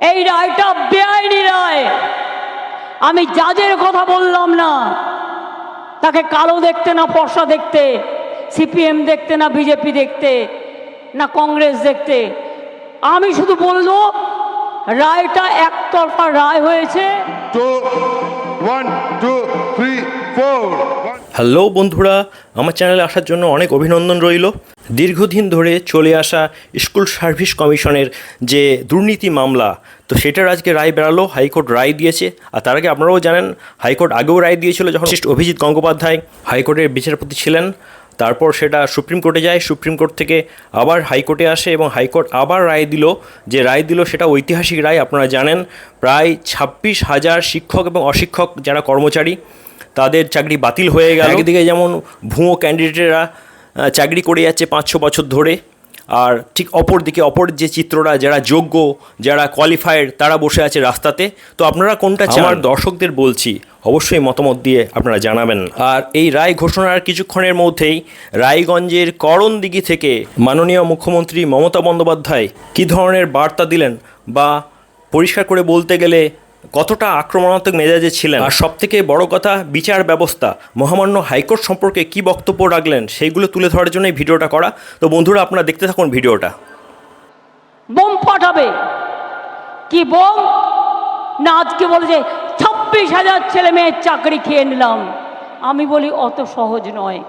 এই রায়টা বেআইনি রায় আমি জাজের কথা বললাম না তাকে কালো দেখতে না ফর্সা দেখতে সিপিএম দেখতে না বিজেপি দেখতে না কংগ্রেস দেখতে আমি শুধু বলব রায়টা একতরফা রায় হয়েছে two, three, four. One. Hello বন্ধুরা। আমার চ্যানেলে আসার জন্য অনেক অভিনন্দন রইল। দীর্ঘদিন ধরে চলে আসা স্কুল সার্ভিস কমিশনের যে দুর্নীতি মামলা, তো সেটার আজকে রায় বেরালো, হাইকোর্ট রায় দিয়েছে। আর তার আগে আপনারাও জানেন, হাইকোর্ট আগেও রায় দিয়েছিল যখন অভিজিৎ গঙ্গোপাধ্যায় হাইকোর্টের বিচারপতি ছিলেন। তারপর সেটা সুপ্রিম কোর্টে যায়, সুপ্রিম কোর্ট থেকে আবার হাইকোর্টে আসে এবং হাইকোর্ট আবার রায় দিল। যে রায় দিল সেটা ঐতিহাসিক রায়, আপনারা জানেন। প্রায় ছাব্বিশ হাজার শিক্ষক এবং অশিক্ষক যারা কর্মচারী তাদের চাকরি বাতিল হয়ে গেল। একদিকে যেমন ভুয়ো ক্যান্ডিডেটেরা চাকরি করে যাচ্ছে পাঁচ ছ বছর ধরে আর ঠিক অপর দিকে অপর যে চিত্ররা যারা যোগ্য যারা কোয়ালিফাইড তারা বসে আছে রাস্তাতে। তো আপনারা কোনটা আমার দর্শকদের বলছি অবশ্যই মতামত দিয়ে আপনারা জানাবেন। আর এই রায় ঘোষণার কিছুক্ষণের মধ্যেই রায়গঞ্জের করণদিঘি থেকে মাননীয় মুখ্যমন্ত্রী মমতা বন্দ্যোপাধ্যায় কী ধরনের বার্তা দিলেন? বা পরিষ্কার করে বলতে গেলে কতটা আক্রমণাত্মক মেজাজে ছিলেন? আর সব থেকে বড় কথা, বিচার ব্যবস্থা। মহামান্য হাইকোর্ট সম্পর্কে কি বক্তব্য রাখলেন, সেইগুলো তুলে ধরার জন্য ভিডিওটা করা। তো বন্ধুরা, আপনারা দেখতে থাকুন ভিডিওটা। বোম ফাটাবে। কি বোম? না, আজকে বলে যে ছাব্বিশ হাজার ছেলে মেয়ের চাকরি খেয়ে নিলাম। আমি বলি, অত সহজ নয়।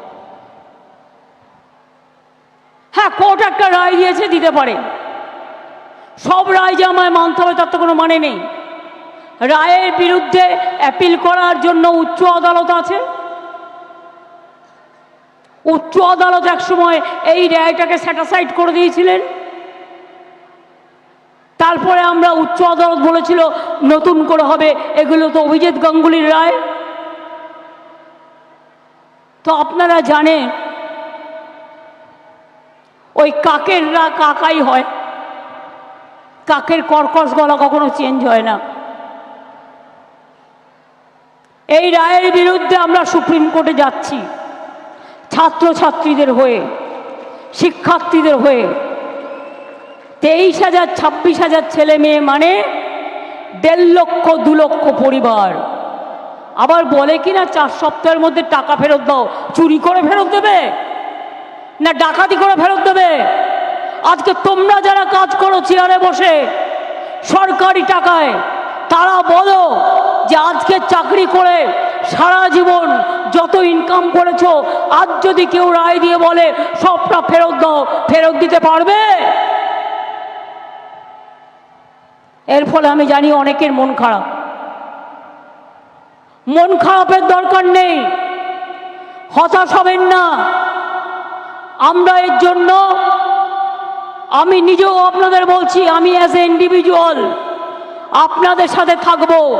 হ্যাঁ কোর্ট একটা রায় দিয়েছে, দিতে পারে। সব রায় যে আমায় মানতে হবে, তার তো কোনো মানে নেই। রায়ের বিরুদ্ধে অ্যাপিল করার জন্য উচ্চ আদালত আছে। উচ্চ আদালত একসময় এই রায়টাকে স্যাটাসাইড করে দিয়েছিলেন। তারপরে আমরা উচ্চ আদালত বলেছিল, নতুন করে হবে, এগুলো তো অভিজিৎ গাঙ্গুলির রায়। তো আপনারা জানেন, ওই কাকেররা কাকাই হয়। কাকের কর্কশ গলা কখনো চেঞ্জ হয় না। এই রায়ের বিরুদ্ধে আমরা সুপ্রিম কোর্টে যাচ্ছি। ছাত্রছাত্রীদের হয়ে, শিক্ষার্থীদের হয়ে। তেইশ হাজার, ছাব্বিশ হাজার ছেলে মেয়ে মানে দেড় লক্ষ, দু লক্ষ পরিবার। আবার বলে কি না চার সপ্তাহের মধ্যে টাকা ফেরত দাও। চুরি করে ফেরত দেবে? না ডাকাতি করে ফেরত দেবে? আজকে তোমরা যারা কাজ করো, চেয়ারে বসে, সরকারি টাকায়, তারা বলো যে আজকে চাকরি করে সারা জীবন যত ইনকাম করেছ, আজ যদি কেউ রায় দিয়ে বলে, সবটা ফেরত দাও, ফেরত দিতে পারবে? এর ফলে আমি জানি অনেকের মন খারাপ। মন খারাপের দরকার নেই। হতাশ হবেন না। আমরা এর জন্য, আমি নিজেও আপনাদের বলছি, আমি অ্যাজ এ ইন্ডিভিজুয়াল আপনাদের সাথে থাকব।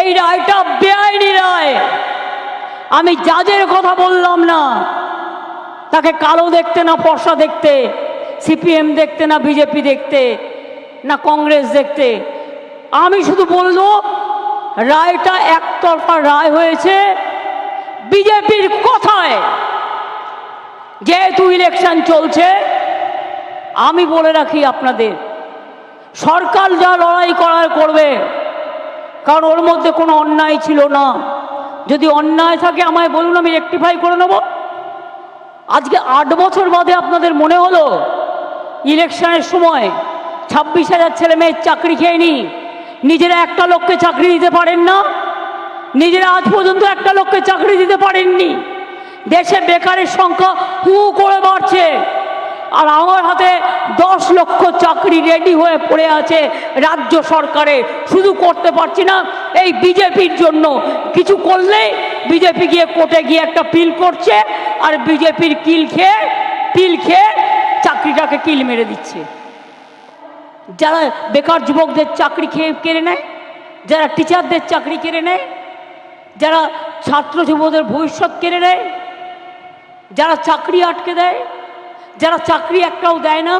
এই রায়টা বেআইনি রায়। আমি যাদের কথা বললাম না, তাকে কালো দেখতে না ফর্সা দেখতে, সিপিএম দেখতে না বিজেপি দেখতে, না কংগ্রেস দেখতে, আমি শুধু বলব, রায়টা একতরফা রায় হয়েছে বিজেপির কথায়। যেহেতু ইলেকশন চলছে, আমি বলে রাখি আপনাদের, সরকার যা লড়াই করার করবে কারণ ওর মধ্যে কোনো অন্যায় ছিল না। যদি অন্যায় থাকে, আমায় বলুন, আমি রেক্টিফাই করে নেব। আজকে আট বছর বাদে আপনাদের মনে হলো, ইলেকশনের সময় ছাব্বিশ হাজার ছেলে মেয়ের চাকরি খেয়ে নি, নিজেরা একটা লোককে চাকরি দিতে পারেন না, নিজেরা আজ পর্যন্ত একটা লোককে চাকরি দিতে পারেননি। দেশে বেকারের সংখ্যা হু করে বাড়ছে। আর আমার হাতে দশ লক্ষ চাকরি রেডি হয়ে পড়ে আছে রাজ্য সরকারে। শুধু করতে পারছি না, এই বিজেপির জন্য। কিছু করলেই বিজেপি গিয়ে কোর্টে গিয়ে একটা পিল করছে, আর বিজেপির কিল খেয়ে, পিল খেয়ে চাকরিটাকে কিল মেরে দিচ্ছে। যারা বেকার যুবকদের চাকরি খেয়ে কেড়ে নেয়, যারা টিচারদের চাকরি কেড়ে নেয়, যারা ছাত্র যুবদের ভবিষ্যৎ কেড়ে নেয়, যারা চাকরি আটকে দেয় যারা চাকরি একটাও দেয় না